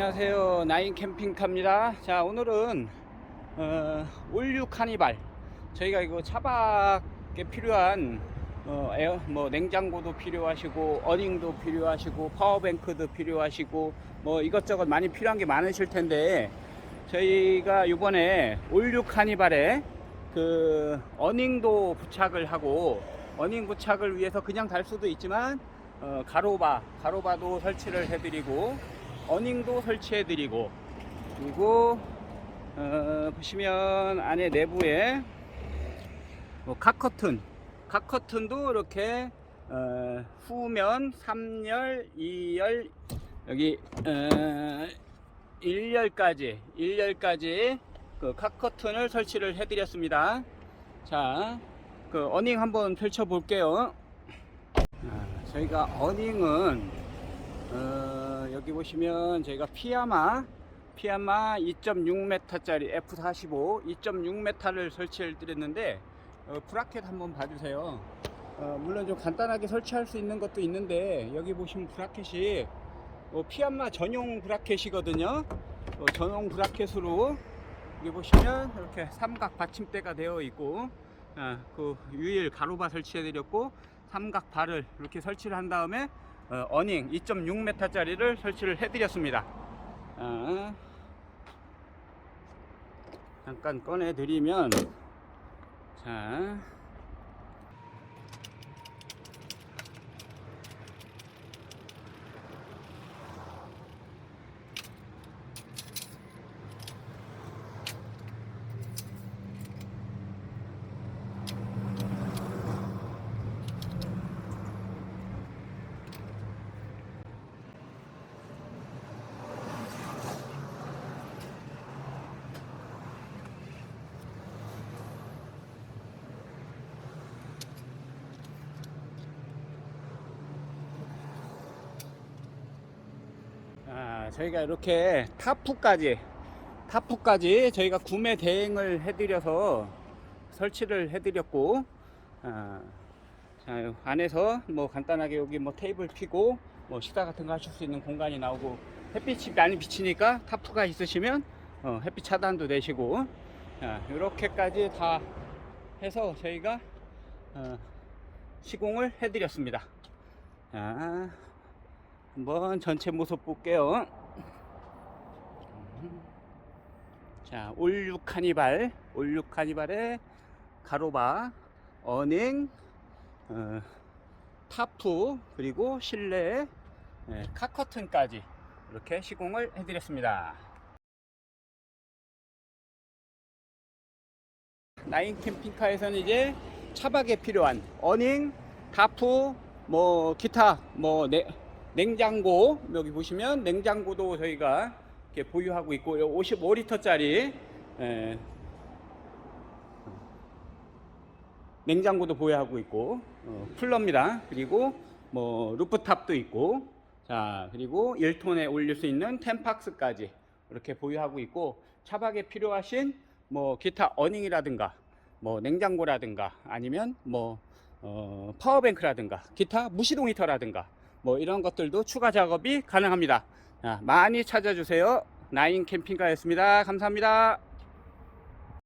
안녕하세요. 나인 캠핑카입니다. 자, 오늘은 어, 올류 카니발. 저희가 이거 차박에 필요한 어, 에어, 뭐 냉장고도 필요하시고 어닝도 필요하시고 파워뱅크도 필요하시고 뭐 이것저것 많이 필요한 게 많으실 텐데 저희가 이번에 올류 카니발에 그 어닝도 부착을 하고 어닝 부착을 위해서 그냥 달 수도 있지만 어, 가로바 가로바도 설치를 해드리고 어닝도 설치해드리고 그리고 어, 보시면 안에 내부에 뭐 카커튼 카커튼도 이렇게 어, 후면 3열 2열 여기 어, 1열까지 1열까지 그 카커튼을 설치를 해드렸습니다. 자 그 어닝 한번 펼쳐 볼게요. 아, 저희가 어닝은 어, 여기 보시면 저희가 피아마 피아마 2.6m짜리 F45 2.6m를 설치해 드렸는데 어, 브라켓 한번 봐주세요. 어, 물론 좀 간단하게 설치할 수 있는 것도 있는데 여기 보시면 브라켓이 어, 피아마 전용 브라켓이거든요. 어, 전용 브라켓으로 여기 보시면 이렇게 삼각 받침대가 되어 있고 아, 그 유일 가로바 설치해 드렸고 삼각 발을 이렇게 설치를 한 다음에 어, 어닝 2.6m짜리를 설치를 해드렸습니다. 아, 잠깐 꺼내 드리면 자. 아, 저희가 이렇게 타프까지 타프까지 저희가 구매 대행을 해드려서 설치를 해드렸고 아, 자, 요 안에서 뭐 간단하게 여기 뭐 테이블 피고 뭐 식사 같은 거 하실 수 있는 공간이 나오고 햇빛이 많이 비치니까 타프가 있으시면 어, 햇빛 차단도 되시고 이렇게까지 다 해서 저희가 어, 시공을 해드렸습니다. 자, 한번 전체 모습 볼게요. 자, 올육 카니발, 올육 카니발의 가로바, 어닝, 어, 타프, 그리고 실내 예, 카커튼까지 이렇게 시공을 해드렸습니다. 나인 캠핑카에서는 이제 차박에 필요한 어닝, 타프, 뭐 기타 뭐 네, 냉장고 여기 보시면 냉장고도 저희가 이렇게 보유하고 있고 55리터짜리 냉장고도 보유하고 있고 어, 쿨러입니다. 그리고 뭐 루프탑도 있고 자 그리고 1톤에 올릴 수 있는 템팍스까지 이렇게 보유하고 있고 차박에 필요하신 뭐 기타 어닝이라든가 뭐 냉장고라든가 아니면 뭐 어, 파워뱅크라든가 기타 무시동 히터라든가 뭐 이런 것들도 추가 작업이 가능합니다. 자, 많이 찾아주세요. 나인 캠핑카였습니다. 감사합니다.